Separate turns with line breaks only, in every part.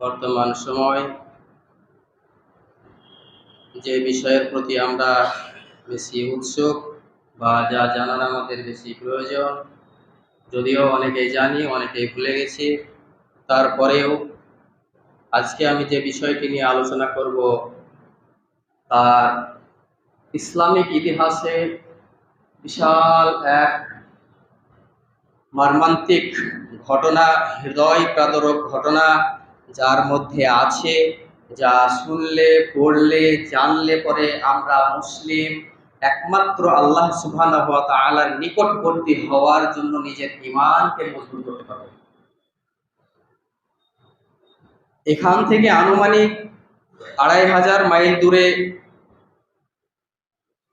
বর্তমান সময় যে বিষয়ের প্রতি আমরা বেশি উৎসুক বা যা জানার আমাদের বেশি প্রয়োজন, যদিও অনেকেই জানি অনেকেই ভুলে গেছি, তারপরেও আজকে আমি যে বিষয়টি নিয়ে আলোচনা করব তার ইসলামিক ইতিহাসে বিশাল এক মর্মান্তিক ঘটনা, হৃদয় প্রাদরক ঘটনা যার মধ্যে আছে যা শুনলে, পড়লে, জানলে পরে আমরা মুসলিম, একমাত্র আল্লাহ সুবহানাহু ওয়া তাআলার নিকটবর্তী হওয়ার জন্য নিজের ঈমানকে মজবুত করতে পারব। এখান থেকে আনুমানিক আড়াই হাজার মাইল দূরে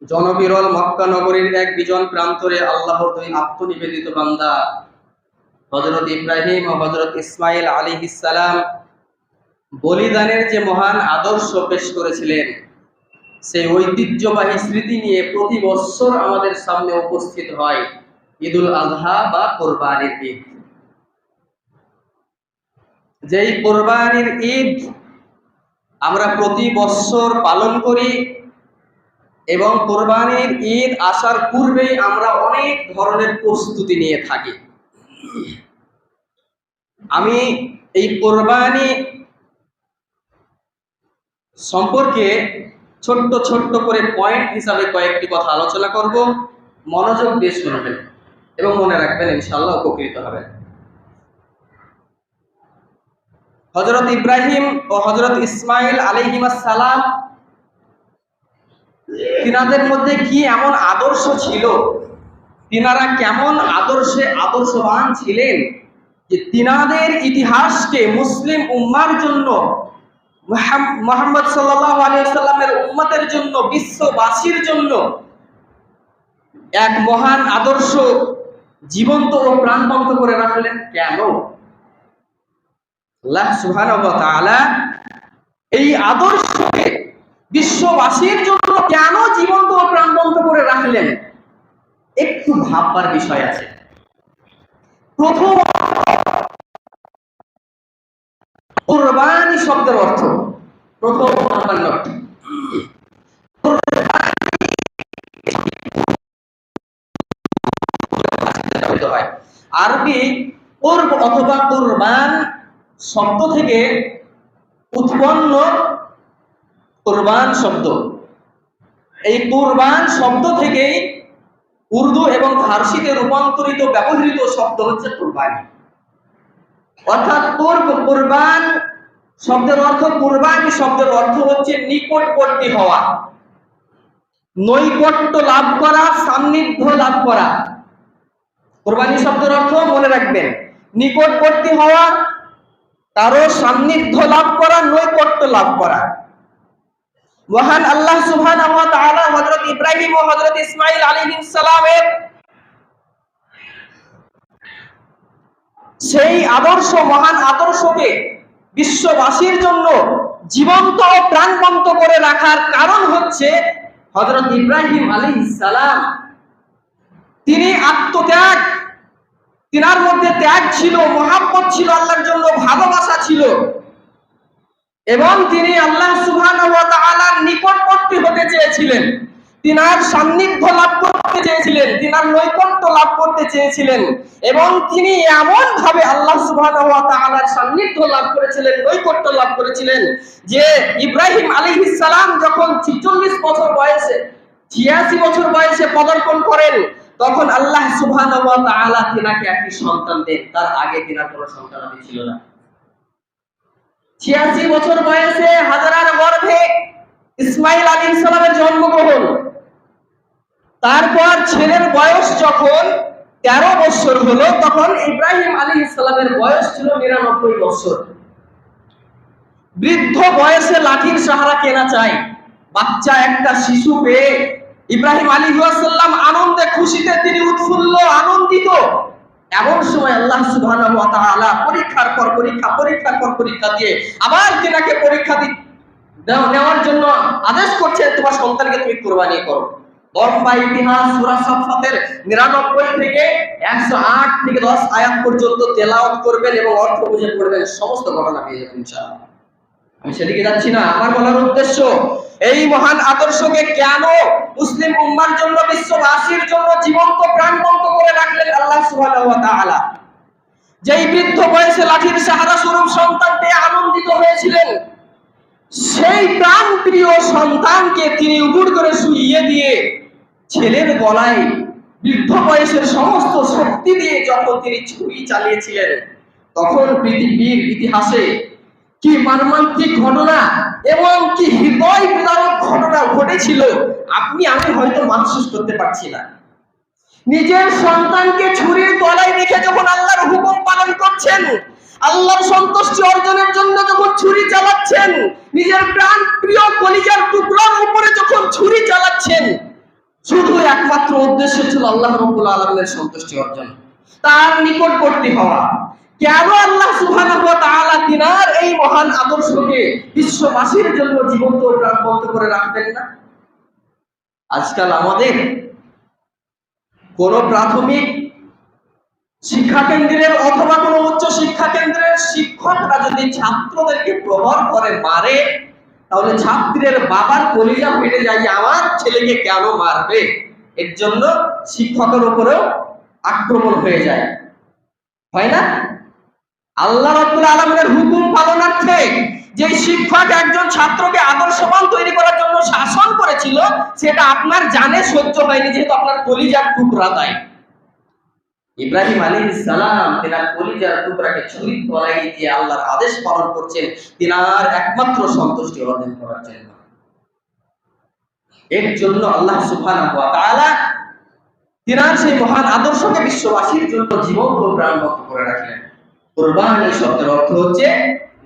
জনবিরল মক্কা নগরীর এক বিজন প্রান্তরে আল্লাহর দুই আত্মনিবেদিত বান্দা হজরত ইব্রাহিম ও হজরত ইসমাইল আলী ইসালাম বলিদানের যে মহান আদর্শ পেশ করেছিলেন, সেই ঐতিহ্যবাহী স্মৃতি নিয়ে প্রতি বছর আমাদের সামনে উপস্থিত হয় ঈদুল আজহা বা কোরবানির ঈদ। যেই কোরবানির ঈদ আমরা প্রতি বছর পালন করি এবং কোরবানির ঈদ আসার পূর্বেই আমরা অনেক ধরনের প্রস্তুতি নিয়ে থাকি। আমি এই কোরবানি সম্পর্কে ছোট্ট ছোট্ট করে পয়েন্ট হিসাবে কয়েকটি কথা আলোচনা করব। মনোযোগ দিয়ে শুনবেন এবং মনে রাখবেন ইনশাল্লাহ উপকৃত হবেন। হজরত ইব্রাহিম ও হজরত ইসমাইল সালাম তিনাদের মধ্যে কি এমন আদর্শ ছিল? তিনারা কেমন আদর্শে আদর্শবান ছিলেন যে তিনাদের ইতিহাসকে মুসলিম উম্মার জন্য মোহাম্মদ সাল্লাহ আলিয়াল্লামের উম্মতের জন্য, বিশ্ববাসীর জন্য এক মহান আদর্শ জীবন্ত ও প্রাণবন্ত করে রাখলেন কেন? এই আদর্শকে বিশ্ববাসীর জন্য কেন জীবন্ত ও প্রাণবন্ত করে রাখলেন? একটু ভাববার বিষয় আছে। প্রথম কোরবানি শব্দের অর্থ? প্রথম আরবি কোরব অথবা কোরবান শব্দ থেকে উৎপন্ন শব্দ। এই কোরবান শব্দ থেকেই উর্দু এবং ফার্সিতে রূপান্তরিত, ব্যবহৃত শব্দ হচ্ছে কোরবানি। অর্থাৎ কোরব কোরবান শব্দের অর্থ কোরবানি শব্দের অর্থ হচ্ছে নিকটবর্তী হওয়া। নৈকট্য লাভ করা, সান্নিধ্য লাভ করা। কোরবানি শব্দের অর্থ মনে রাখবেন, নিকটবর্তী হওয়া কারও সান্নিধ্য লাভ করা, নৈকট্য লাভ করা। মহান আল্লাহ তাআলা হযরত ইব্রাহিম ও হযরত ইসমাঈল আলাইহিস সালামের সেই আদর্শ, মহান আদর্শকে বিশ্ববাসীর জন্য জীবন্ত ও প্রাণবন্ত করে রাখার কারণ হচ্ছে হযরত ইব্রাহিম আলাইহিস সালাম। তিনি আত্মত্যাগ। তিনার মধ্যে ত্যাগ ছিল, মহাব্বত ছিল, আল্লাহর জন্য ভালোবাসা ছিল। এবং তিনি আল্লাহ ওয়া নিকটবর্তী হতে চেয়েছিলেন। তিনার সান্নিধ্য লাভ করতে চেয়েছিলেন, তিনার নৈকট্য লাভ করতে চেয়েছিলেন এবং তিনি এমন ভাবে আল্লাহ সুবহানাহু ওয়া তাআলার সান্নিধ্য লাভ করেছিলেন, নৈকট্য লাভ করেছিলেন যে ইব্রাহিম আলাইহিস সালাম যখন 46 বছর বয়সে 86 বছর বয়সে পদার্পণ করেন, তখন আল্লাহ সুবহানাহু ওয়া তাআলা তিনাকে একটি সন্তান দেন। তার আগে তিনার কোনো সন্তান ছিল না। ছিয়াশি বছর বয়সে হাজারার গর্ভে ইসমাইল আলী ইসলামের জন্মগ্রহণ। তারপর ছেলের বয়স যখন তেরো বছর হলো, তখন ইব্রাহিম আলী ইসলামের বয়স ছিল নিরানব্বই বছর। বৃদ্ধ বয়সে লাঠির সাহারা কেনা চাই। বাচ্চা একটা শিশু পেয়ে ইব্রাহিম আলী সাল্লাম আনন্দে খুশিতে তিনি উৎফুল্ল, আনন্দিত। এমন সময় আল্লাহ তাআলা পরীক্ষার পর পরীক্ষা, পরীক্ষার পর পরীক্ষা দিয়ে আবার তিনাকে পরীক্ষা দি নেওয়ার জন্য আদেশ করছে, তোমার সন্তানকে তুমি কোরবানি করো। লম্বা ইতিহাস সূরা সাফাতের 99 থেকে 108 থেকে 10 আয়াত পর্যন্ত তেলাওয়াত করবেন এবং অর্থ বুঝে পড়বেন সমস্ত ঘটনা পেয়ে যাবেন ইনশাআল্লাহ। আমি সেদিকে যাচ্ছি না, আমার বলার উদ্দেশ্য, এই মহান আদর্শকে কেন মুসলিম উম্মার জন্য, বিশ্ববাসীর জন্য জীবন্ত প্রাণবন্ত করে রাখলেন আল্লাহ সুবহানাহু ওয়া তাআলা? যেই বৃদ্ধ বয়সে লাঠির সাহারা স্বরূপ সন্তান পেয়ে আনন্দিত হয়েছিলেন, সেই প্রাণ প্রিয় সন্তানকে তিনি উপুর করে শুইয়ে দিয়ে ছেলের গলায় বৃদ্ধ বয়সের সমস্ত শক্তি দিয়ে যখন তিনি ছুরি চালিয়েছিলেন। তখন পৃথিবীর ইতিহাসে কি মর্মান্তিক ঘটনা এবং কি হৃদয় বিদারক ঘটনা ঘটেছিল, আপনি আমি হয়তো মানসিস করতে পারছি না। নিজের সন্তানকে ছুরির তলায় রেখে যখন আল্লাহর হুকুম পালন করছেন, আল্লাহর সন্তুষ্টি অর্জনের জন্য যখন ছুরি চালাচ্ছেন, নিজের প্রাণ প্রিয় কলিজার টুকরার উপরে যখন ছুরি চালাচ্ছেন শুধু একমাত্র উদ্দেশ্য ছিল আল্লাহ রব্বুল আলমের সন্তুষ্টি অর্জন। তার নিকটবর্তী হওয়া। কেন আল্লাহ তিনার এই মহান আদর্শকে বিশ্ববাসীর জন্য জীবন্ত প্রাণবন্ত করে রাখবেন না? আজকাল আমাদের কোন প্রাথমিক শিক্ষা কেন্দ্রের অথবা কোনো উচ্চ শিক্ষা কেন্দ্রের শিক্ষকরা যদি ছাত্রদেরকে প্রহর করে, মারে তাহলে ছাত্রের বাবার কলিজা ফেটে যায় যে আমার ছেলেকে কেন মারবে? এর জন্য শিক্ষকের উপরেও আক্রমণ হয়ে যায়। হয় না? আল্লাহ রাব্বুল আলামিনের হুকুম পালনার্থে যে শিক্ষক একজন ছাত্রকে আদর্শবান তৈরি করার জন্য শাসন করেছিল, সেটা আপনার জানে সহ্য হয়নি, যেহেতু আপনার কলিজার টুকরা তাই। ইব্রাহিম আলাইহিস সালাম তিনার কলিজার টুকরাকে ছুরি তলায় দিয়ে আল্লাহর আদেশ পালন করছেন, তিনার একমাত্র সন্তুষ্টি অর্জন করার জন্য। এর জন্য আল্লাহ ওয়া তিনার সেই মহান আদর্শকে বিশ্ববাসীর জন্য জীবন্ত ও প্রাণবন্ত করে রাখলেন। কোরবানি শব্দের অর্থ হচ্ছে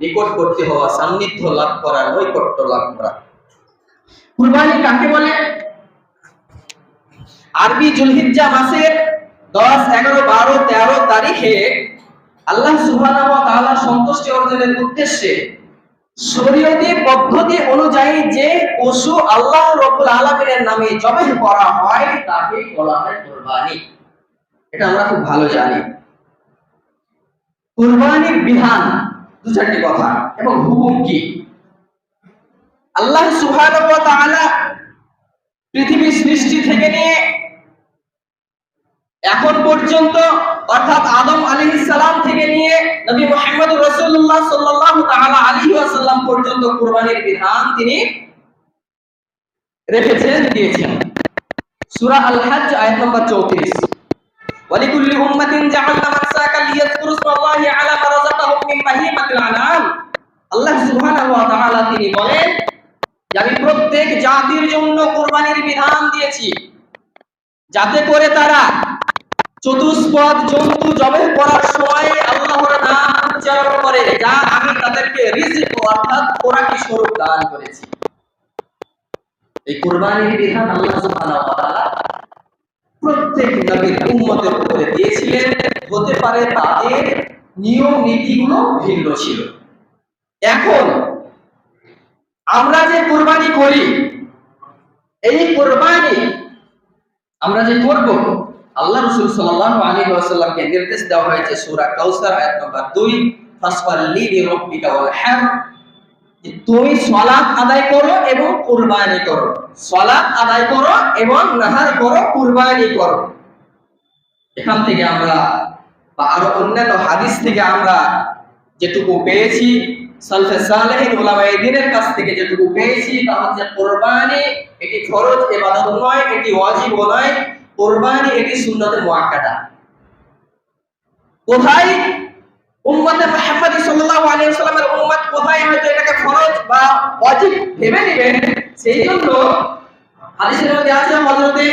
নিকটবর্তী হওয়া, সান্নিধ্য লাভ করা নৈকট্য লাভ করা। কুরবানি কাকে বলে? আরবি জুলহিজ্জা মাসের দশ, এগারো, বারো, তেরো তারিখে আল্লাহ সুবহানাহু সন্তুষ্টি অর্জনের উদ্দেশ্যে শরীয়তি পদ্ধতি অনুযায়ী যে পশু আল্লাহ রব্বুল আলামিনের নামে জবাই করা হয় তাকে বলা হয় কুরবানি। এটা আমরা খুব ভালো জানি। কুরবানির বিধান দু চারটি কথা, এবং হুকুম কি? আল্লাহ সুবহানাহু ওয়া তাআলা পৃথিবী সৃষ্টি থেকে নিয়ে এখন পর্যন্ত অর্থাৎ আদম আলাইহিস সালাম থেকে নিয়ে নবী মুহাম্মদ রাসূলুল্লাহ সাল্লাল্লাহু তাআলা আলাইহি ওয়াসাল্লাম পর্যন্ত কুরবানির বিধান তিনি রেখেছেন দিয়েছেন সূরা আল হজ্জ আয়াত নম্বর 34 ولكل أمة جعلنا منساكا ليذكروا اسم الله على ما رزقهم من بهيمة الأنعام আল্লাহ সুবহানাহু ওয়া তাআলা তিনি বলেন যে আমি প্রত্যেক জাতির জন্য কোরবানির বিধান দিয়েছি যাতে করে তারা চতুষ্পদ জন্তু জবে করার সময় আল্লাহর নাম উচ্চারণ করে, যা আমি তাদেরকে রিজিক অর্থাৎ কোরআনি স্বরূপ দান করেছি। এই কুরবানির বিধান আল্লাহ সুবহানাহু ওয়া তাআলা প্রত্যেক নবীর উম্মতের উপরে দিয়েছিলেন। হতে পারে তাদের নিয়ম নীতিগুলো ভিন্ন ছিল। এখন আমরা যে কুরবানি করি, এই কুরবানি আমরা যে করব আল্লাহ রাসূল সাল্লাল্লাহু আলাইহি ওয়াসাল্লামকে নির্দেশ দেওয়া হয়েছে সূরা কাউসার আয়াত নম্বর 2 ফাসফাল্লি লিরাব্বিকা ওয়ালহার যে তুমি সালাত আদায় করো এবং কুরবানি করো। সালাত আদায় করো এবং নাহার করো, কুরবানি করো। এখান থেকে আমরা বা আরও অন্যান্য হাদিস থেকে আমরা যেটুকু পেয়েছি, সালফে সালেহিন উলামায়ে দ্বীনের কাছ থেকে যেটুকু পেয়েছি, তা হচ্ছে কুরবানি, এটি ফরজ ইবাদত নয়, এটি ওয়াজিব নয়। কুরবানি এটি সুন্নতে মুআক্কাদা। কোথায়? উম্মতে মুহাম্মদী সাল্লাল্লাহু আলাইহি ওয়াসাল্লামের উম্মত কোথায়? হয়তো এটাকে ফরজ বা ওয়াজিব ভেবে নেবেন। সেই জন্য হাদিসের মধ্যে আছে হযরতে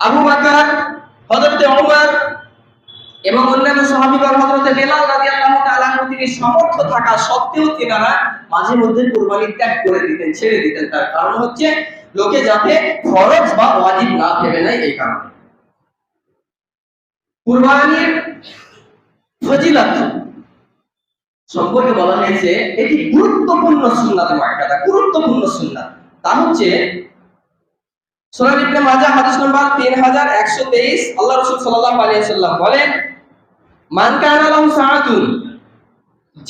আবু বকর, হযরতে ওমর এবং অন্যান্য সাহাবীগণ হযরতে বেলাল রাদিয়াল্লাহু তাআলা তিনি সমর্থ থাকা সত্ত্বেও তিনারা মাঝে মধ্যে কুরবানি ত্যাগ করে দিতেন, ছেড়ে দিতেন। তার কারণ হচ্ছে লোকে যাতে ফরজ বা ওয়াজিব না ভেবে নেয় এই কারণে। কুরবানির ফজিলত সম্পর্কে বলা হয়েছে, এটি গুরুত্বপূর্ণ সুন্নাত গুরুত্বপূর্ণ সুন্নাত। তা হচ্ছে ইবনে হাদিস নাম্বার 3123 আল্লাহ সাল্লাম বলেন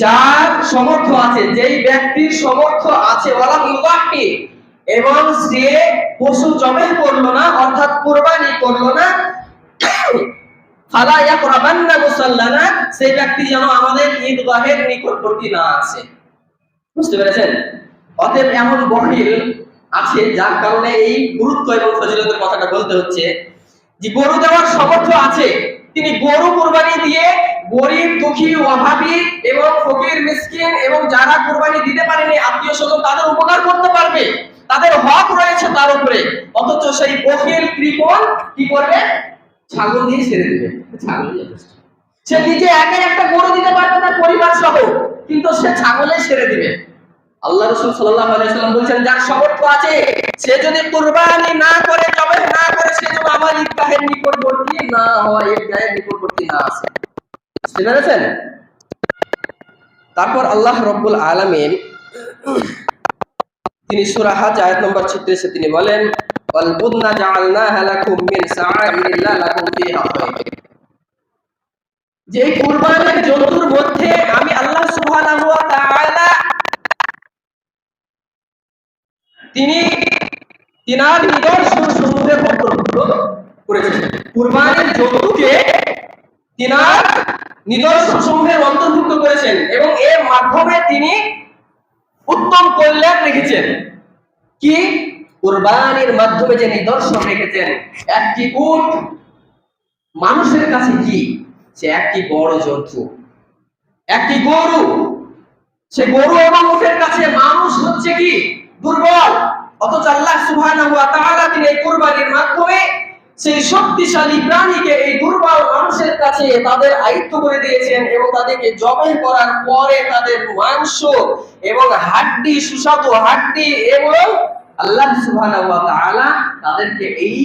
যার সমর্থ আছে, যেই ব্যক্তির সমর্থ আছে ওয়ালা এবং সে পশু জবাই করল না, অর্থাৎ কোরবানি করল না সেই ব্যক্তি যেন আমাদের ঈদগাহের নিকটবর্তী না আছে। বুঝতে পেরেছেন? অতএব এমন বহিল আছে, যার কারণে এই গুরুত্ব এবং ফজিলতের কথাটা বলতে হচ্ছে যে, গরু দেওয়ার সামর্থ্য আছে। তিনি গরু কোরবানি দিয়ে গরিব, দুঃখী, অভাবী এবং ফকির, মিসকিন এবং যারা কোরবানি দিতে পারেনি, আত্মীয় স্বজন, তাদের উপকার করতে পারবে। তাদের হক রয়েছে তার উপরে। অথচ সেই বহিল কৃপণ কি করবে? ছাগল দিয়ে ছেড়ে দেবে। ছাগল সে নিজে একাই একটা গরু দিতে পারবে তার পরিবার সহ, কিন্তু সে ছাগলে ছেড়ে দিবে। আল্লাহ রসুল সাল্লাল্লাহু আলাইহি সাল্লাম বলছেন, যার সামর্থ্য আছে, সে যদি কুরবানি না করে, জবাই না করে, সে যেন আমার ঈদগাহের নিকটবর্তী না হয়, ঈদগাহের নিকটবর্তী না আসে বুঝতে পেরেছেন? তারপর আল্লাহ রব্বুল আলামিন তিনি সূরা হাজ আয়াত নম্বর 36 তিনি বলেন যে কুরবানির জন্তুর মধ্যে আমি আল্লাহ সুবহানাহু ওয়া তাআলা তিনি তিনার করেছেন। কুরবানির জন্তুকে তিনার নিদর্শন সমূহে অন্তর্ভুক্ত করেছেন এবং এর মাধ্যমে তিনি উত্তম কল্যাণ রেখেছেন। কি? কোরবানির মাধ্যমে যে নিদর্শন রেখেছেন, একটি উট মানুষের কাছে কি? সে একটি বড় জন্তু একটি গরু। সে গরু এবং উটের কাছে মানুষ হচ্ছে কি? দুর্বল। অথচ আল্লাহ সুবহানাহু ওয়া তাআলা তিনি এই কুরবানির মাধ্যমে সেই শক্তিশালী প্রাণীকে এই দুর্বল মানুষের কাছে তাদের আয়ত্ত করে দিয়েছেন এবং তাদেরকে জবাই করার পরে তাদের মাংস এবং হাড্ডি, সুস্বাদু হাড্ডি এবং আল্লাহ সুবহানাহু তাদেরকে এই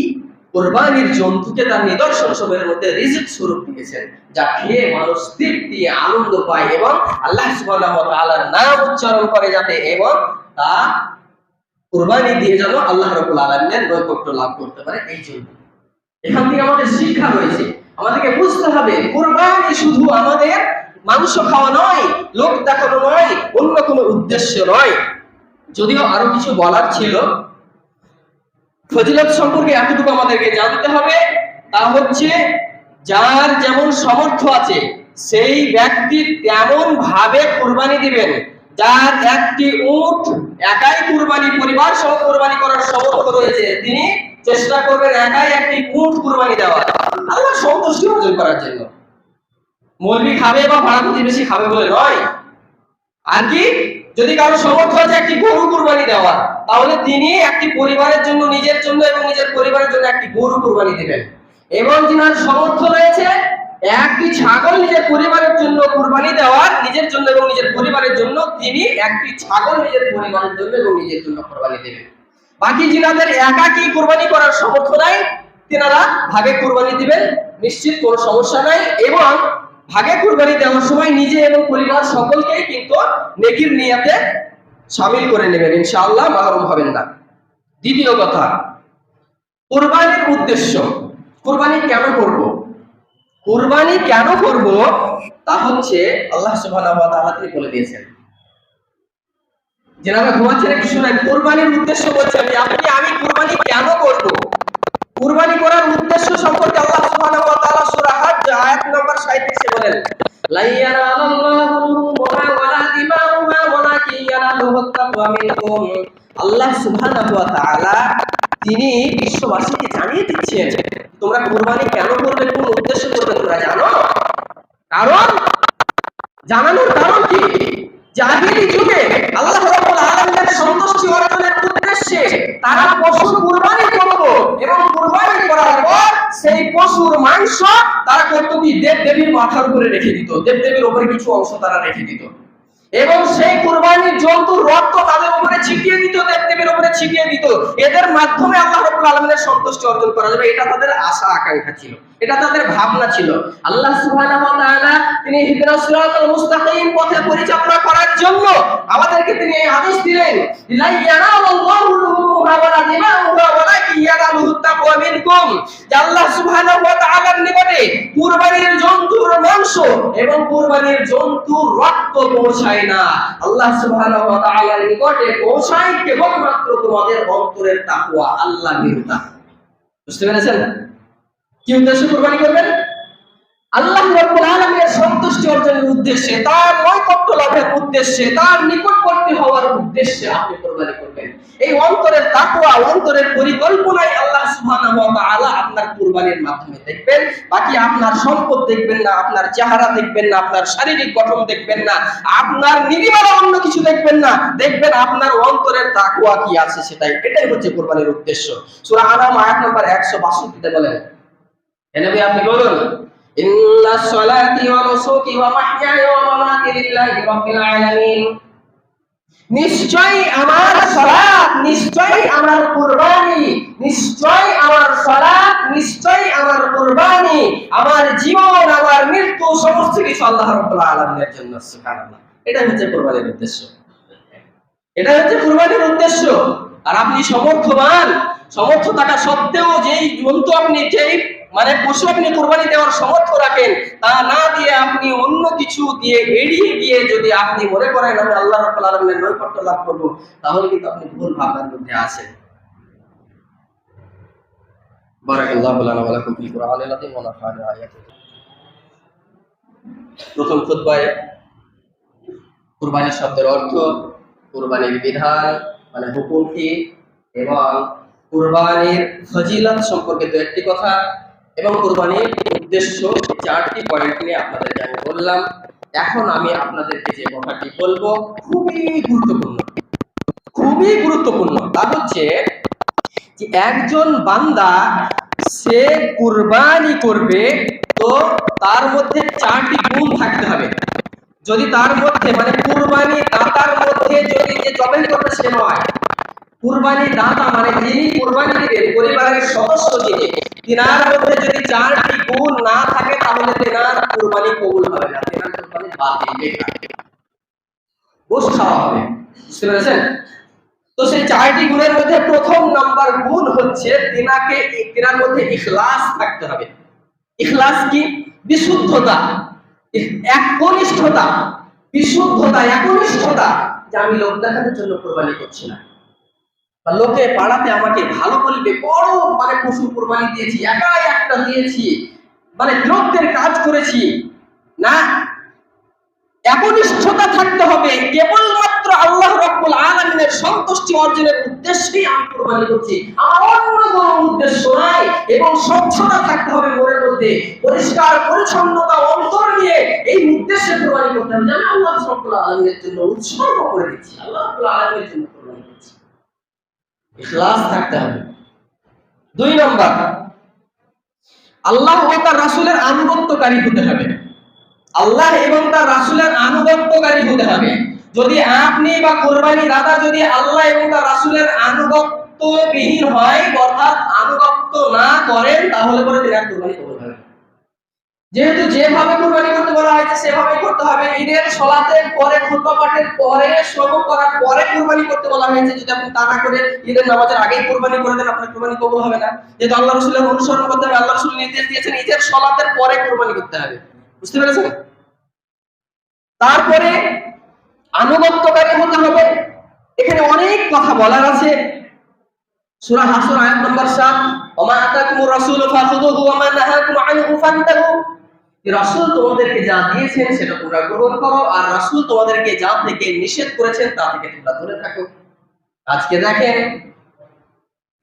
কোরবানির জন্তুকে তার নিদর্শন সমূহের মধ্যে রিজিক স্বরূপ দিয়েছেন, যা খেয়ে মানুষ তৃপ্তি, আনন্দ পায় এবং আল্লাহ সুবহানাহু ওয়া নাম উচ্চারণ করে যাতে এবং তা কোরবানি দিয়ে যেন আল্লাহ রাব্বুল আলামিনের লাভ করতে পারে, এই জন্য। এখান থেকে আমাদের শিক্ষা রয়েছে। আমাদেরকে বুঝতে হবে, কোরবানি শুধু আমাদের মাংস খাওয়া নয়, লোক দেখানো নয়, অন্য কোনো উদ্দেশ্য নয়। যদিও আরও কিছু বলার ছিল, ফজিলত সম্পর্কে এতটুকু আমাদেরকে জানতে হবে, তা হচ্ছে যার যেমন সামর্থ্য আছে, সেই ব্যক্তি তেমন ভাবে কুরবানি দিবেন। যার একটি উট একাই কুরবানি পরিবার সহ কুরবানি করার সমর্থ রয়েছে, তিনি চেষ্টা করবেন একাই একটি উট কুরবানি দেওয়ার। আল্লাহ সন্তুষ্টি অর্জন করার জন্য। মৌলবি খাবে বা ভাড়া প্রতিবেশী খাবে বলে নয়। আর কি? যদি কারও সমর্থ আছে একটি গরু কুরবানি দেওয়ার, তাহলে তিনি একটি পরিবারের জন্য, নিজের জন্য এবং নিজের পরিবারের জন্য একটি গরু কুরবানি দিবেন। এবং যিনার সমর্থ রয়েছে একটি ছাগল নিজের পরিবারের জন্য কুরবানি দেওয়ার, নিজের জন্য এবং নিজের পরিবারের জন্য তিনি একটি ছাগল নিজের পরিবারের জন্য এবং নিজের জন্য কুরবানি দেবেন। বাকি যিনাদের একাকি কুরবানি করার সমর্থ নাই, তেনারা ভাগে কুরবানি দিবেন, নিশ্চিত কোনো সমস্যা নাই এবং ভাগে কুরবানি দেওয়ার সময় নিজে এবং পরিবার সকলকেই কিন্তু নেকির নিয়াতে সামিল করে নেবেন, ইনশাআল্লাহ মাহরুম হবেন না। দ্বিতীয় কথা, কুরবানির উদ্দেশ্য, কুরবানি কেন করব? কুরবানি কেন করব? তা হচ্ছে আল্লাহ ওয়া তিনি বলে দিয়েছেন। ঘুমাচ্ছেন একটু শুনেন কুরবানির উদ্দেশ্য আমি, আপনি, আমি কুরবানি কেন করব? কুরবানি করার উদ্দেশ্য সম্পর্কে আল্লাহ সুবহানাহু ওয়া তাআলা সূরা হজ আয়াত নম্বর 37 এ বলেন লা ইয়ানালাল্লাহু রুহুহা ওয়ালা দিমাউহা তাকওয়া মিনকুম। আল্লাহ সুবহানাহু ওয়া তাআলা তিনি বিশ্ববাসীকে জানিয়ে দিচ্ছেন, তোমরা কুরবানি কেন করবে? কোন উদ্দেশ্য করবে তোমরা জানো? কারণ, জানানোর কারণ কি? জাহিলি যুগে আল্লাহ রাব্বুল আলামিনের সন্তুষ্টি অর্জনের উদ্দেশ্যে তারা পশু কুরবানি করত এবং কুরবানি করার পর সেই পশুর মাংস তারা করত কি দেব দেবীর মাথার উপরে রেখে দিত। দেব দেবীর উপরে কিছু অংশ তারা রেখে দিত। এবং সেই কুরবানির জন্তুর রক্ত তাদের উপরে ছিটিয়ে দিত দেবদেবের উপরে ছিটিয়ে দিত। এদের মাধ্যমে আল্লাহ রাব্বুল আলামিনের সন্তুষ্টি অর্জন করা যাবে, এটা তাদের আশা, আকাঙ্ক্ষা ছিল। এটা তাদের ভাবনা ছিল। আল্লাহ তিনি পথে পরিচালনা করার জন্য আমাদেরকে তিনি এই আদেশ দিলেন জন্তুর এবং জন্তুর রক্ত পৌঁছায় না। আল্লাহ নিকটে পৌঁছায় তোমাদের অন্তরের তাকওয়া আল্লাহ বুঝতে পেরেছেন? কি উদ্দেশ্যে কুরবানি করবেন? আল্লাহ আলামিনের সন্তুষ্টি অর্জনের উদ্দেশ্যে, তার নৈকট্য লাভের উদ্দেশ্যে, তার নিকটবর্তী হওয়ার উদ্দেশ্যে আপনি কোরবানি করবেন। এই অন্তরের তাকওয়া, অন্তরের আল্লাহ সুবহানাহু ওয়া তাআলা আপনার কুরবানির মাধ্যমে দেখবেন। বাকি আপনার সম্পদ দেখবেন না, আপনার চেহারা দেখবেন না, আপনার শারীরিক গঠন দেখবেন না, আপনার নিরিমালা অন্য কিছু দেখবেন না, দেখবেন আপনার অন্তরের তাকওয়া কি আছে সেটাই। এটাই হচ্ছে কুরবানির উদ্দেশ্য। সূরা আনাম আয়াত নাম্বার 162 তে বলেন নবী, আপনি বলুন ইন্না সলাতি ওয়া নুসুকি ওয়া মাহইয়ায়া ওয়া মামাতি লিল্লাহি রাব্বিল আলামিন। নিশ্চয়ই আমার সালাত, নিশ্চয়ই আমার কুরবানি, নিশ্চয়ই আমার সালাত, নিশ্চয়ই আমার কুরবানি, আমার জীবন, আমার মৃত্যু, সমস্ত কিছু আল্লাহ রাব্বুল আলামিনের জন্য, সুবহানাল্লাহ। এটা হচ্ছে কুরবানির উদ্দেশ্য। এটা হচ্ছে কুরবানির উদ্দেশ্য। আর আপনি সমর্থবান সমর্থ থাকা সত্ত্বেও যেই জন্তু আপনি যেই মানে পশু আপনি কোরবানি দেওয়ার সমর্থ রাখেন, তা না দিয়ে আপনি অন্য কিছু দিয়ে এড়িয়ে গিয়ে যদি আপনি মনে করেন, আমি আল্লাহ আলামিনের নৈকট্য লাভ করব তাহলে কিন্তু আপনি ভুল ভাবনার মধ্যে আছেন। প্রথম শব্দের অর্থ কুরবানির বিধান মানে হুকুম কি? এবং কুরবানির ফজিলত সম্পর্কে দু একটি কথা এবং কুরবানির উদ্দেশ্য চারটি পয়েন্ট নিয়ে আপনাদেরকে আমি বললাম। এখন আমি আপনাদেরকে যে কথাটি বলব, খুবই গুরুত্বপূর্ণ। খুবই গুরুত্বপূর্ণ। তা হচ্ছে যে একজন বান্দা সে কুরবানি করবে, তো তার মধ্যে চারটি গুণ থাকতে হবে। যদি তার মধ্যে মানে কুরবানি দাতার মধ্যে যদি যে জবাই করবে সে নয়। কুরবানি দাতা মানে যিনি কুরবানি দিবেন, পরিবারের সদস্য যিনি তিনার মধ্যে যদি চারটি গুণ না থাকে, তাহলে তিনার কুরবানি কবুল হবে না। তিনার কুরবানি বাতিল। খাওয়া হবে। বুঝতে পেরেছেন? তো সেই চারটি গুণের মধ্যে প্রথম নাম্বার গুণ হচ্ছে তিনাকে তিনার মধ্যে ইখলাস থাকতে হবে। ইখলাস কি? বিশুদ্ধতা। একনিষ্ঠতা। বিশুদ্ধতা, একনিষ্ঠতা। যে আমি লোক দেখানোর জন্য কোরবানি করছি না। বা লোকে পাড়াতে আমাকে ভালো বলবে, বড় মানে পশু কোরবানি দিয়েছি, একাই একটা দিয়েছি মানে বিরক্তের কাজ করেছি, না? একনিষ্ঠতা থাকতে হবে, কেবলমাত্র আল্লাহ রাব্বুল আলামিনের সন্তুষ্টি অর্জনের উদ্দেশ্যেই আমি কোরবানি করছি। আমার অন্য কোনো উদ্দেশ্য নাই, এবং স্বচ্ছতা থাকতে হবে মনের মধ্যে, পরিষ্কার পরিচ্ছন্নতা অন্তর নিয়ে এই উদ্দেশ্যে কোরবানি করতে হবে। যে আমি আল্লাহ রাব্বুল আলামিনের জন্য উৎসর্গ করে দিচ্ছি, আল্লাহ রাব্বুল আলামিনের জন্য। ইখলাস থাকতে হবে। দুই নম্বর, আল্লাহ ও তার রাসুলের আনুগত্যকারী হতে হবে। আল্লাহ এবং তার রাসূলের আনুগত্যকারী হতে হবে। যদি আপনি বা কোরবানি দাদা যদি আল্লাহ এবং তার রাসূলের আনুগত্য বিহীন হয়, অর্থাৎ আনুগত্য না করেন, তাহলে পরে তিনি কোরবানি। যেহেতু যেভাবে কোরবানি করতে বলা হয়েছে, সেভাবেই করতে হবে। ঈদের সলাতের পরে, খুতবা পাঠের পরে, শ্রম করার পরে কোরবানি করতে বলা হয়েছে। যদি আপনি তা না করে ঈদের নামাজের আগেই কোরবানি করে দেন, আপনার কোরবানি কবুল হবে না। যেহেতু আল্লাহ রসুলের অনুসরণ করতে হবে, আল্লাহ রসুল নির্দেশ দিয়েছেন, ঈদের সলাতের পরে কোরবানি করতে হবে। বুঝতে পেরেছেন? তারপরে আনুগত্যকারী হতে হবে। এখানে অনেক কথা বলার আছে। সূরা হাসর আয়াত নম্বর 7 ওমা আতাকুমুর রাসূল ফাখুযুহু ওয়া মা নাহাকুম আনহু ফান্তাহু। রাসূল তোমাদেরকে যা দিয়েছেন সেটা তোমরা গ্রহণ করো, আর রাসূল তোমাদেরকে যা থেকে নিষেধ করেছেন তা থেকে তোমরা দূরে থাকো। আজকে দেখেন,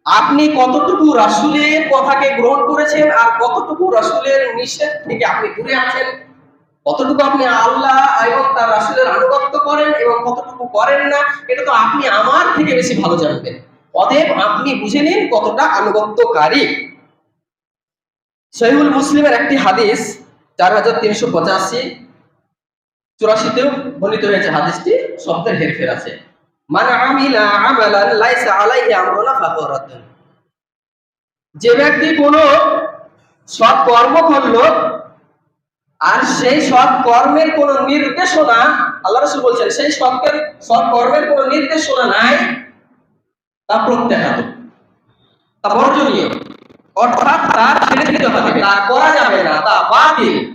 আপনি কতটুকু রাসুলের কথাকে গ্রহণ করেছেন আর কতটুকু রাসুলের নিষেধ থেকে আপনি দূরে আছেন? কতটুকু আপনি আল্লাহ এবং তার রাসূলের আনুগত্য করেন এবং কতটুকু করেন না, এটা তো আপনি আমার থেকে বেশি ভালো জানবেন অতএব আপনি বুঝে নিন কতটা আনুগত্যকারী। সহিহুল মুসলিমের একটি হাদিস চার হাজার তিনশো পঁচাশি হয়েছে যে ব্যক্তি কোনো সৎ কর্ম করল, আর সেই সৎ কর্মের কোনো নির্দেশনা, আল্লাহ রসুল বলছেন, সেই সৎকের সৎ কর্মের কোনো নির্দেশনা নাই, তা প্রত্যাখ্যাত। তা বর্জনীয়। অর্থাৎ তার ছেড়ে দিতে হবে তা করা যাবে না, তা বাতিল।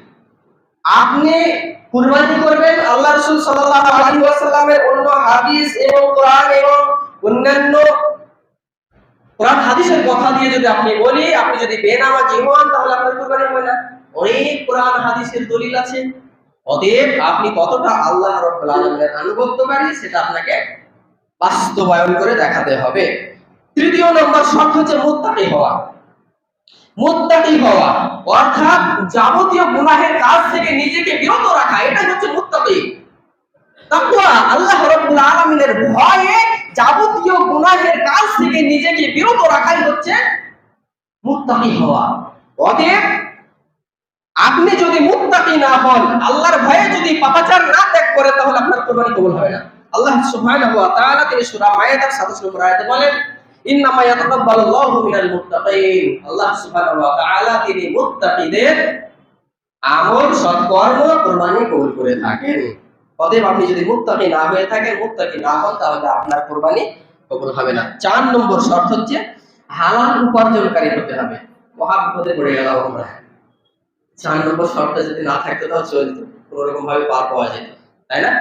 আপনি কুরবানি করবেন আল্লাহ রাসূল সাল্লাল্লাহু আলাইহি ওয়াসাল্লামের অন্য হাদিস এবং কোরআন এবং অন্যান্য কোরআন হাদিসের কথা দিয়ে যদি আপনি বলি, আপনি যদি বেনামাজি হন তাহলে আপনার কুরবানি হবে না। অনেক কোরআন হাদিসের দলিল আছে। অতএব আপনি কতটা আল্লাহ রাব্বুল আলামিনের আনুগত্যকারী, সেটা আপনাকে বাস্তবায়ন করে দেখাতে হবে। তৃতীয় নম্বর শর্ত হচ্ছে মুত্তাকি হওয়া। মুত্তাকি হওয়া, অর্থাৎ যাবতীয় গুনাহের কাজ থেকে নিজেকে বিরত রাখা এটা হচ্ছে মুত্তাকি। তাকওয়া, আল্লাহ রাব্বুল আলামিনের ভয়ে যাবতীয় গুনাহের কাজ থেকে নিজেকে বিরত রাখাই হচ্ছে মুত্তাকি হওয়া। অতএব, আপনি যদি মুত্তাকি না হন, আল্লাহর ভয়ে যদি পাপাচার না ত্যাগ করে, তাহলে আপনার কোরবানি কবুল হবে না। আল্লাহ সুবহানাহু ওয়া তাআলা তিনি সূরা মায়েদার 27 নম্বর আয়াতে বলেন ইন্নামা ইয়াতাকাব্বালুল্লাহু মিনাল মুত্তাকিন। আল্লাহ সুবহানাহু ওয়া তাআলা তিনি মুত্তাকিদের আমল, সৎকর্ম কোরবানি কবুল করে থাকেন। অতএব আপনি যদি মুত্তাকি না হয়ে থাকেন, মুত্তাকি না হন, তাহলে আপনার কোরবানি কবুল হবে না। চার নম্বর শর্ত হচ্ছে হালাল উপার্জনকারী হতে হবে। মহা বিপদে পড়ে গেলাম আমরা। চার নম্বর শর্ত যদি না থাকতো, তাহলে কোন রকম ভাবে পার পাওয়া যেত। তাই না?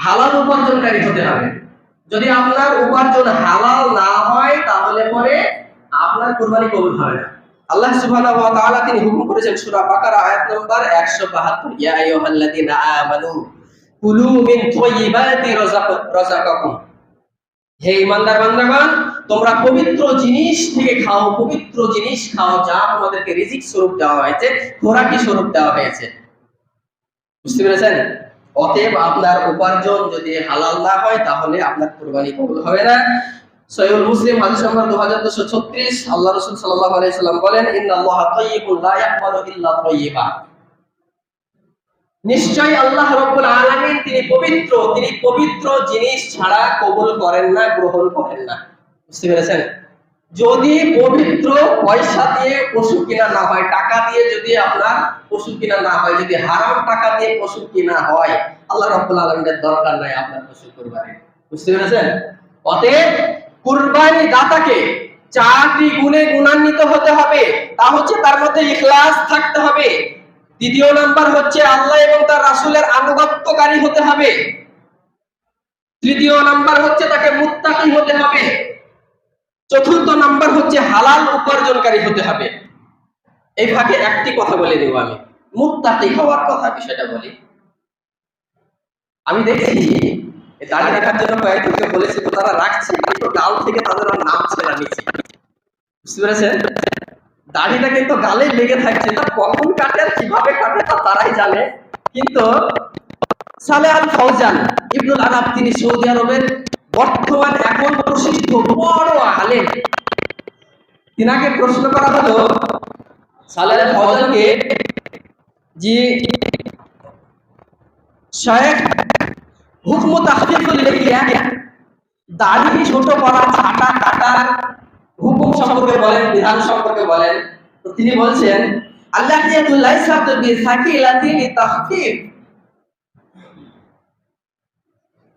হালাল উপার্জনকারী হতে হবে। যদি আপনার উপার্জন হালাল না হয়, তাহলে পরে আপনার কুরবানি কবুল হবে না। আল্লাহ সুবহানাহু ওয়া তাআলা তিনি হুকুম করেছেন, সূরা বাকারা আয়াত নম্বর 172 ইয়া আইয়ুহাল্লাযীনা আমানু কুলু মিন তাইয়্যিবাতি রাযাকাকুম। হে ইমানদার বান্দাগণ, তোমরা পবিত্র জিনিস থেকে খাও, পবিত্র জিনিস খাও, যা তোমাদেরকে রিজিক স্বরূপ দেওয়া হয়েছে, খোরাকি স্বরূপ দেওয়া হয়েছে। বুঝতে পেরেছেন? অতএব আপনার উপার্জন যদি হালাল না হয়, তাহলে আপনার কুরবানি কবুল হবে না। সহিহুল মুসলিম হাদিস নম্বর 2236 আল্লাহ রাসূল সাল্লাল্লাহু আলাইহি সাল্লাম বলেন, ইন্নাল্লাহা তাইয়্যিবুন লা ইয়াকবালু ইল্লা তাইয়্যিবা। নিশ্চয় আল্লাহ রব্বুল আলামিন তিনি পবিত্র তিনি পবিত্র জিনিস ছাড়া কবুল করেন না, গ্রহণ করেন না। বুঝতে পেরেছেন? যদি পবিত্র পয়সা দিয়ে পশু কিনা না হয়, টাকা দিয়ে যদি আপনার পশু কিনা না হয়, যদি হারাম টাকা দিয়ে পশু কিনা হয়, আল্লাহ রব্বুল আলামিনের দরকার নাই আপনার পশু কুরবানি। বুঝতে পেরেছেন? অতএব কুরবানি দাতাকে চারটি গুণে গুণান্বিত হতে হবে। তা হচ্ছে তার মধ্যে ইখলাস থাকতে হবে। দ্বিতীয় নাম্বার হচ্ছে আল্লাহ এবং তার রাসূলের আনুগত্যকারী হতে হবে। তৃতীয় নাম্বার হচ্ছে তাকে মুত্তাকি হতে হবে। চতুর্থ নাম্বার হচ্ছে হালাল উপার্জনকারী হতে হবে। এই ভাগে একটি কথা বলে দেব আমি। মুত্তাকি হওয়ার কথা বিষয়টা বলি। আমি দেখছি দাড়ি রাখার জন্য কয়েকজনকে বলেছি, তো তারা রাখছে, কিন্তু গাল থেকে তাদের নাম ছেড়া নিচ্ছে বুঝতে পেরেছেন? দাড়িটা কিন্তু গালে লেগে থাকছে তা কখন কাটে আর কীভাবে কাটে তা তারাই জানে। কিন্তু সালে আল ফৌজান ইবনুল আরাব তিনি সৌদি আরবের বর্তমান এখন প্রসিদ্ধ বড় আলেম। তিনাকে প্রশ্ন করা হলো সালে আল ফৌজানকে জি শেখ হুকম তাহফিজুল লিহিয়া দাড়ি ছোট করা, ছাটা কাটার হুকুম সম্পর্কে বলেন, বিধান সম্পর্কে বলেন, তো তিনি বলছেন, আল্লাহ লাইসা বিসাকিলাতিন তাহফিফ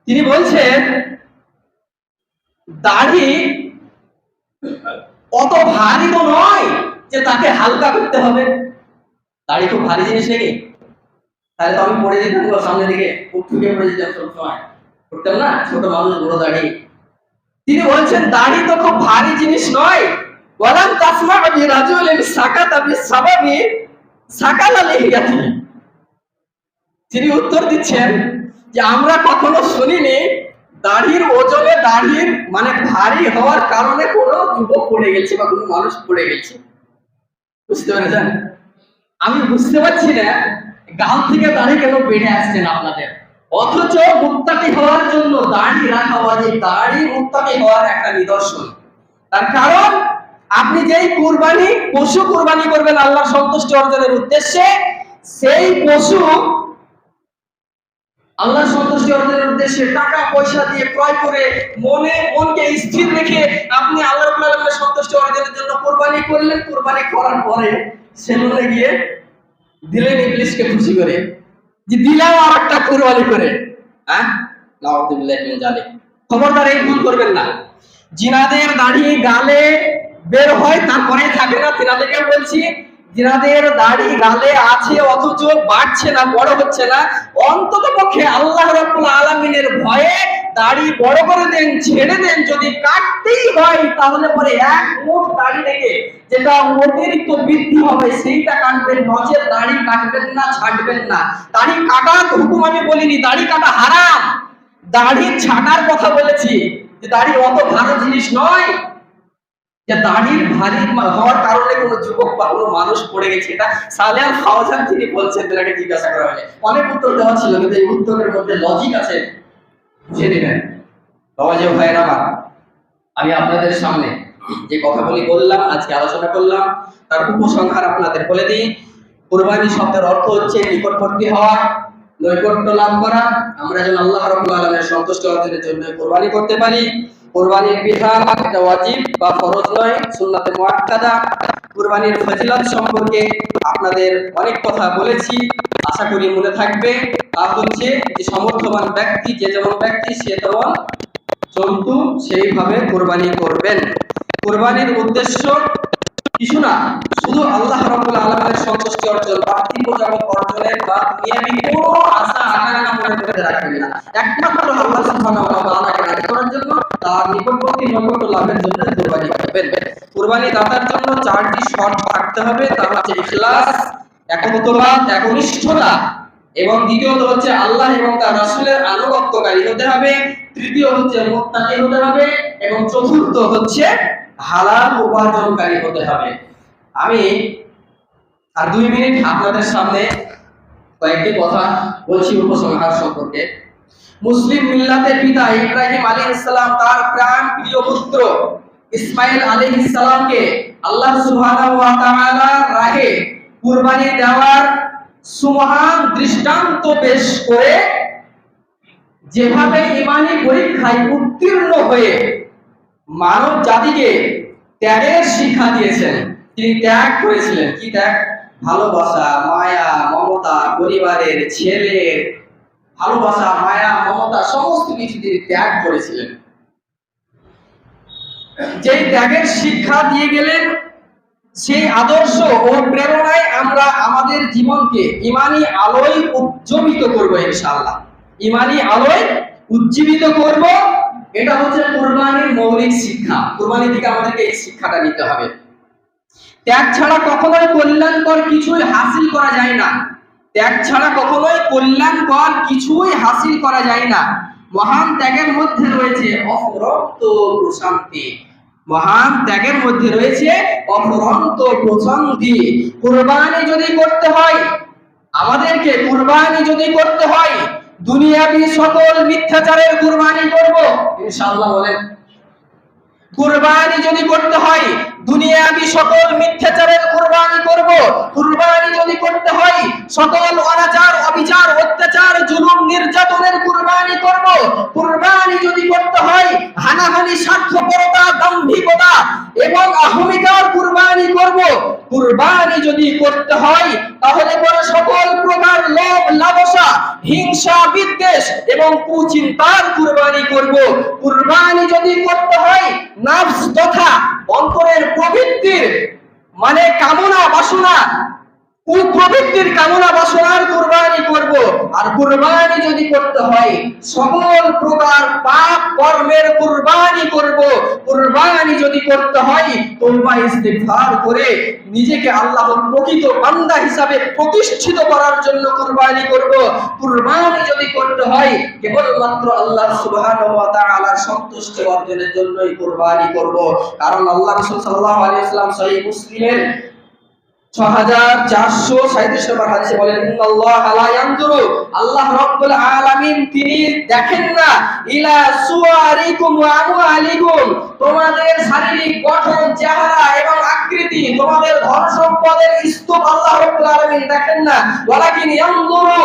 তিনি বলছেন দাড়ি অত ভারী তো নয় যে তাকে হালকা করতে হবে। দাড়ি খুব ভারী জিনিস নাকি? তাহলে তো আমি পড়ে যেতাম সামনে দিকে ঠুকে পড়ে যেতাম সব সময় করতাম না? ছোট মানুষ, বড় দাড়ি। তিনি বলছেন, দাড়ি তো খুব ভারী জিনিস নয়। ওয়ালাম তাসমা বি রাজুলিন সাকাতা বি সাবাবি সাকালা লিহিয়াতি তিনি উত্তর দিচ্ছেন যে, আমরা কখনো শুনিনি দাড়ির ওজনে দাড়ির মানে ভারী হওয়ার কারণে কোনো যুবক পড়ে গেছে বা কোনো মানুষ পড়ে গেছে। বুঝতে পেরেছেন? আমি বুঝতে পারছি না গাল থেকে দাড়ি কেন বেড়ে আসছেন আপনাদের। অথচ মুক্তাকি হওয়ার জন্য দাড়ি রাখা অজীব দাড়ি মুক্তাকি হওয়ার একটা নিদর্শন। তার কারণ, আপনি যেই কুরবানি, পশু কুরবানি করবেন আল্লাহর সন্তুষ্টি অর্জনের উদ্দেশ্যে, সেই পশু আল্লাহ সন্তুষ্টি অর্জনের উদ্দেশ্যে টাকা, পয়সা দিয়ে ক্রয় করে মনে মনকে স্থির রেখে আপনি আল্লাহ আলামিনের সন্তুষ্টি অর্জনের জন্য কোরবানি করলেন, কোরবানি করার পরে সেলুনে গিয়ে দিলেন ইংলিশকে খুশি করে যে দিলাম আর একটা কোরবানি করে। হ্যাঁ? খবরদার এই ভুল করবেন না। জিনাদের দাড়ি, গালে বের হয় তারপরে থাকে না। তিনাদেরকে বলছি যিনাদের দাড়ি গালে আছে, অথচ বাড়ছে না, বড় হচ্ছে না। অন্তত পক্ষে আল্লাহ রাব্বুল আলামিনের ভয়ে দাড়ি বড় করে দেন, ছেড়ে দেন, যদি কাটতেই হয়, তাহলে পরে এক মুঠ দাড়ি থেকে যেটা অতিরিক্ত বৃদ্ধি হবে, সেইটা কাটবেন নজের দাড়ি কাটবেন না, ছাড়বেন না। দাড়ি কাটার হুকুম আমি বলিনি, দাড়ি কাটা হারাম। দাড়ি ছাটার কথা বলেছি, যে দাড়ি অত ভালো জিনিস নয়। যে ভারী হওয়ার কারণে কোনো যুবক বা কোনো মানুষ পড়ে গেছে, এটা সালেহ ফাওজান তিনি বলছেন তাকে জিজ্ঞাসা করা হলে অনেক উত্তর দেওয়া ছিল, কিন্তু এই উত্তরের মধ্যে লজিক আছে। বুঝে নেবেন বাবা যে ভাইয়ের আমার, আমি আপনাদের সামনে যে কথাগুলি বললাম, আজকে আলোচনা করলাম, তার উপসংহার আপনাদের বলে দিই। কোরবানি শব্দের অর্থ হচ্ছে নিকটবর্তী হওয়া, নৈকট্য লাভ করা। আমরা যেন আল্লাহ রাব্বুল আলামিনের সন্তুষ্ট অর্জনের জন্য কোরবানি করতে পারি। কোরবানির বিধান এটা ওয়াজিব বা ফরজ নয়, সুন্নাতে মুআক্কাদা। কুরবানির ফজিলত সম্পর্কে আপনাদের অনেক কথা বলেছি, আশা করি মনে থাকবে। তা হচ্ছে যে সমর্থবান ব্যক্তি, যে যেমন ব্যক্তি, সে তেমন জন্তু সেইভাবে কোরবানি করবেন। কোরবানির উদ্দেশ্য কিছু না, শুধু আল্লাহ রাব্বুল আলামিনের সন্তুষ্টি অর্জন পার্থিব জগৎ অর্জনের বা দুনিয়াবি কোনো আশা আকাঙ্ক্ষা মনে করতে রাখবেন না। একমাত্র আল্লাহ সুবহানাহু ওয়া জন্য তার নিকটবর্তী নৈকট্য লাভের জন্য কোরবানি করবেন কোরবানি দাতার জন্য চারটি শর্ত থাকতে হবে। তার হচ্ছে ইখলাস, একত্ববাদ, একনিষ্ঠতা এবং দ্বিতীয়ত হচ্ছে আল্লাহ এবং তার রাসূলের আনুগত্যকারী হতে হবে। তৃতীয় হচ্ছে মুত্তাকি হতে হবে এবং চতুর্থ হচ্ছে হালাল উপার্জনকারী হতে হবে। আমি আর দুই মিনিট আপনাদের সামনে কয়েকটি কথা বলছি উপসংহার সম্পর্কে। মুসলিম মিল্লাতের পিতা ইব্রাহিম আলাইহিস সালাম তার প্রাণ প্রিয় পুত্র ইসমাইল আলাইহিস সালামকে আল্লাহ রাহে কুরবানি দেওয়ার সুমহান দৃষ্টান্ত পেশ করে যেভাবে ইমানি পরীক্ষায় উত্তীর্ণ হয়ে মানব জাতিকে ত্যাগের শিক্ষা দিয়েছেন, তিনি ত্যাগ করেছিলেন। কি ত্যাগ? ভালোবাসা, মায়া, মমতা, পরিবারের, ছেলের ভালোবাসা, মায়া, মমতা, সমস্ত কিছু তিনি ত্যাগ করেছিলেন। যেই ত্যাগের শিক্ষা দিয়ে গেলেন, সেই আদর্শ ও প্রেরণায় আমরা আমাদের জীবনকে ইমানি আলোয় উজ্জীবিত করব ইনশাআল্লাহ। ইমানি আলোয় উজ্জীবিত করব, এটা হচ্ছে কোরবানির মৌলিক শিক্ষা। কোরবানি থেকে আমাদেরকে এই শিক্ষাটা নিতে হবে। ত্যাগ ছাড়া কখনোই কল্যাণকর কিছুই হাসিল করা যায় না। ত্যাগ ছাড়া কখনোই কল্যাণকর কিছুই হাসিল করা যায় না। মহান ত্যাগের মধ্যে রয়েছে অফুরন্ত প্রশান্তি। মহান ত্যাগের মধ্যে রয়েছে অফুরন্ত প্রশান্তি। কুরবানি যদি করতে হয়, আমাদেরকে কুরবানি যদি করতে হয়, দুনিয়াবি সকল মিথ্যাচারের কুরবানি করব। ইনশাআল্লাহ বলেন। কুরবানি যদি করতে হয় দুনিয়াবি সকল মিথ্যাচারের কুরবানি করব। কুরবানি যদি করতে হয়, সকল অনাচার, অবিচার, অত্যাচার, জুলুম, নির্যাতনের কুরবানি করব। কুরবানি যদি করতে হয়, হানাহানি, স্বার্থপরতা, দাম্ভিকতা এবং আহমিকার কুরবানি করব। কুরবানি যদি করতে হয়, তাহলে পরে সকল প্রকার লোভ, লালসা, হিংসা, বিদ্বেষ এবং কুচিন্তার কুরবানি করব। কুরবানি যদি করতে হয়, নাফস তথা অন্তরের প্রবৃত্তির মানে কামনা বাসনা কুপ্রবৃত্তির কামনা বাসনার কুরবানি করব। আর কুরবানি যদি করতে হয়, সকল প্রকার পাপ কর্মের কুরবানি করব। কুরবানি যদি করতে হয় তওবা ইস্তিগফার করে নিজেকে আল্লাহর প্রকৃত বান্দা হিসাবে প্রতিষ্ঠিত করার জন্য কুরবানি করব। কুরবানি যদি করতে হয়, কেবলমাত্র আল্লাহ সুবহানাহু ওয়া তাআলার সন্তুষ্টি অর্জনের জন্যই কুরবানি করব। কারণ আল্লাহ রাসূল সাল্লাল্লাহু আলাইহি ওয়াসাল্লাম সহিহ মুসলিমের নম্বর হাদিসে বলেন আল্লাহ রাব্বুল আলামিন, তিনি দেখেন না, ইলা সুওয়ারিকুম ওয়া আমওয়ালিকুম, তোমাদের শারীরিক গঠন, চেহারা এবং আকৃতি, তোমাদের ধন সম্পদের স্তূপ আল্লাহ রাব্বুল আলামিন দেখেন না, ওয়ালাকিন ইয়ানজুরু।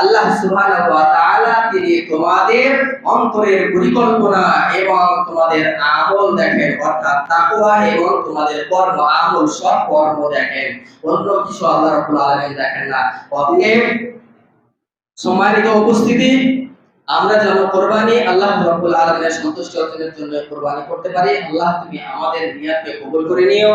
আল্লাহ সুবহানাহু ওয়া তাআলা তিনি তোমাদের অন্তরের পরিকল্পনা এবং তোমাদের আমল দেখেন, অর্থাৎ তাকওয়া এবং তোমাদের কর্ম, আমল সব কর্ম দেখেন। অন্য কিছু আল্লাহ রাব্বুল আলামিন দেখেন না। অতএব সম্মানিত উপস্থিতি, আমরা যেন কোরবানি আল্লাহ রাব্বুল আলামিনের সন্তুষ্টি অর্জনের জন্য কোরবানি করতে পারি। আল্লাহ তুমি আমাদের নিয়াতকে কবুল করে নিও।